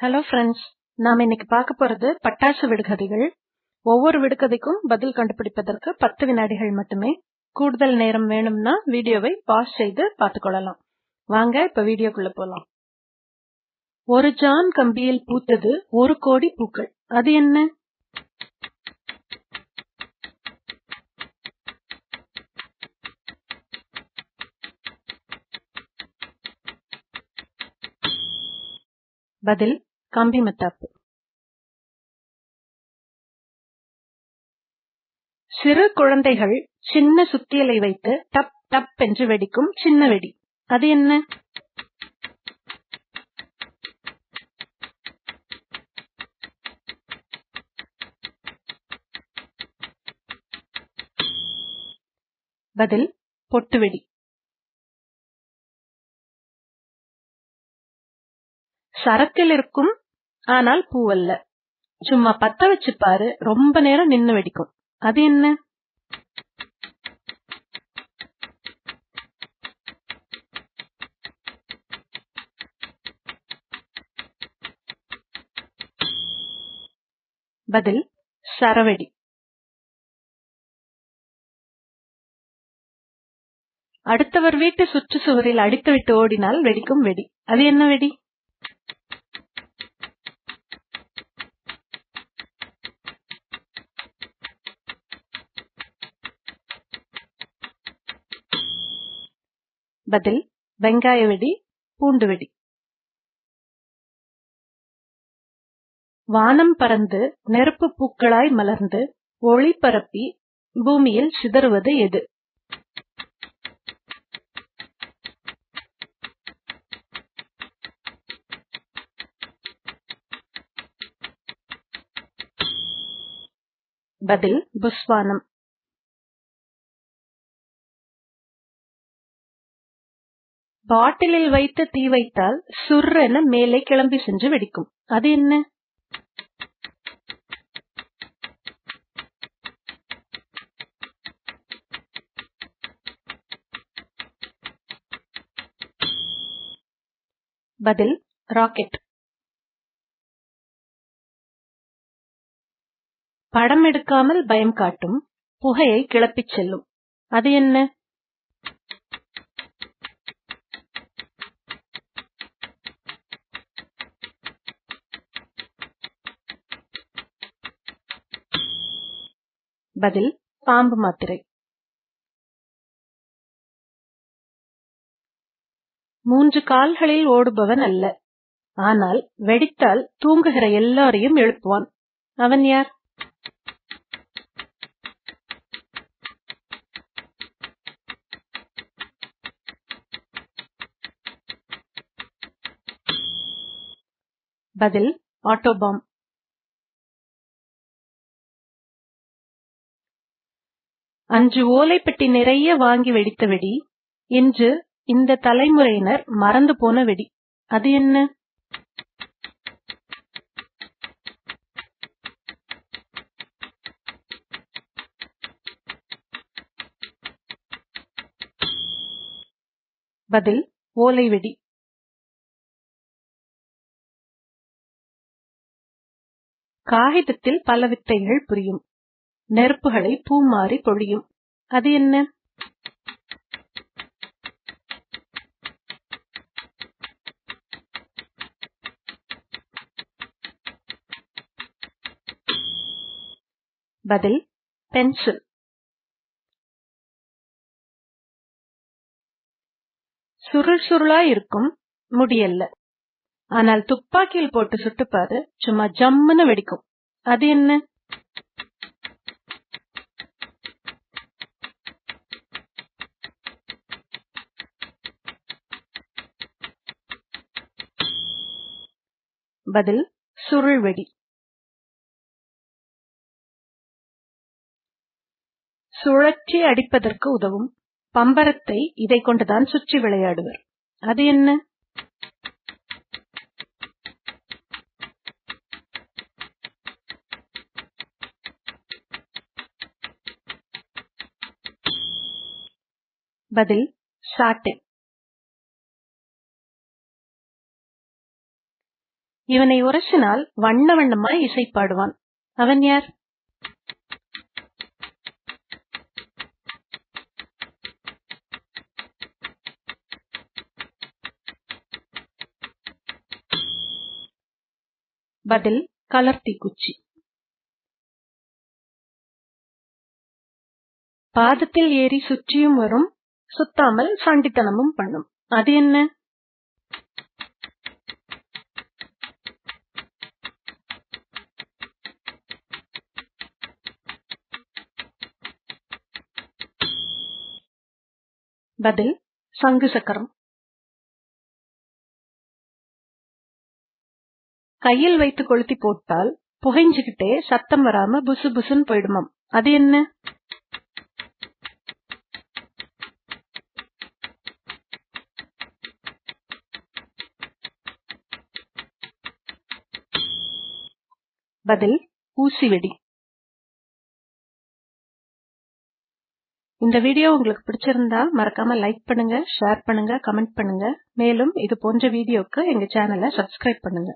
Hello friends நாம இன்னைக்கு பார்க்க போறது பட்டாசு விடுகதைகள். ஒவ்வொரு விடுகதைக்கும் பதில் கண்டுபிடிப்பதற்கு பத்து வினாடிகள் மட்டுமே. கூடுதல் நேரம் வேணும்னா வீடியோவை பாஸ் செய்து பார்த்துக்கொள்ளலாம் வாங்க இப்ப வீடியோக்குள்ள போலாம். ஒரு ஜான் கம்பியில் பூத்தது ஒரு கோடி பூக்கள். அது என்ன? பதில் கம்பி மத்தாப்பு சிறு குழந்தைகள் சின்ன சுத்தியலை வைத்து டப் டப் என்று வெடிக்கும் சின்ன வெடி. அது என்ன? பதில் பொட்டு வெடி. சரத்தில் இருக்கும் ஆனால் பூவல்ல சும்மா பத்த வச்சு பாரு ரொம்ப நேரம் நின்னு வெடிக்கும். அது என்ன? பதில் சரவெடி. அடுத்தவர் வீட்டு சுற்றுச்சுவரில் அடித்துவிட்டு ஓடினால் வெடிக்கும் வெடி. அது என்ன வெடி? பதில் வெங்காய வெடி பூண்டு வெடி. வானம் பறந்து நெருப்பு பூக்களாய் மலர்ந்து ஒளி பரப்பி பூமியில் சிதறுவது எது? பதில் புஸ்வானம் பாட்டிலில் வைத்து தீ வைத்தால் சுர்ரென மேலே கிளம்பி சென்று வெடிக்கும். அது என்ன? பதில் ராக்கெட். படம் எடுக்காமல் பயம் காட்டும் புகையை கிளப்பிச் செல்லும். அது என்ன? பதில் பாம்பு மாத்திரை. மூன்று கால்களில் ஓடுபவன் அல்ல. ஆனால் வெடித்தால் தூங்குகிற எல்லாரையும் எழுப்புவான். அவன் யார்? பதில் ஆட்டோபாம். அன்று ஓலைப்பெட்டி நிறைய வாங்கி வெடித்த வெடி இன்று இந்த தலைமுறையினர் மறந்து போன வெடி. அது என்ன? பதில் ஓலை வெடி. காகிதத்தில் பல வித்தைகள் புரியும். நெருப்புகளை பூ மாறி பொழியும். அது என்ன? பதில் பென்சில். சுருள் சுருளா இருக்கும் முடியல்ல. ஆனால் துப்பாக்கியில் போட்டு சுட்டுப்பாரு சும்மா ஜம்முன்னு வெடிக்கும். அது என்ன? பதில் சுருள் வெடி சுழற்றி அடிப்பதற்கு உதவும் பம்பரத்தை இதை கொண்டுதான் சுற்றி விளையாடுவர். அது என்ன? பதில் சாட்டை. இவனை உரசினால் வண்ண வண்ணமாய் இசை பாடுவான் அவன் யார்? பதில் கலர் தீக்குச்சி பாதத்தில் ஏறி சுற்றியும் வரும் சுத்தாமல் சாண்டித்தனமும் பண்ணும். அது என்ன? பதில் சங்கு சக்கரம். கையில் வைத்து கொளுத்தி போட்டால் புகைஞ்சுகிட்டே சத்தம் வராம புசு புசுன்னு போயிடுமாம். அது என்ன? பதில் ஊசி வெடி. இந்த வீடியோ உங்களுக்கு பிடிச்சிருந்தா மறக்காம லைக் பண்ணுங்க ஷேர் பண்ணுங்க கமெண்ட் பண்ணுங்க. மேலும் இது போன்ற வீடியோக்கு எங்க சேனலை சப்ஸ்கிரைப் பண்ணுங்க.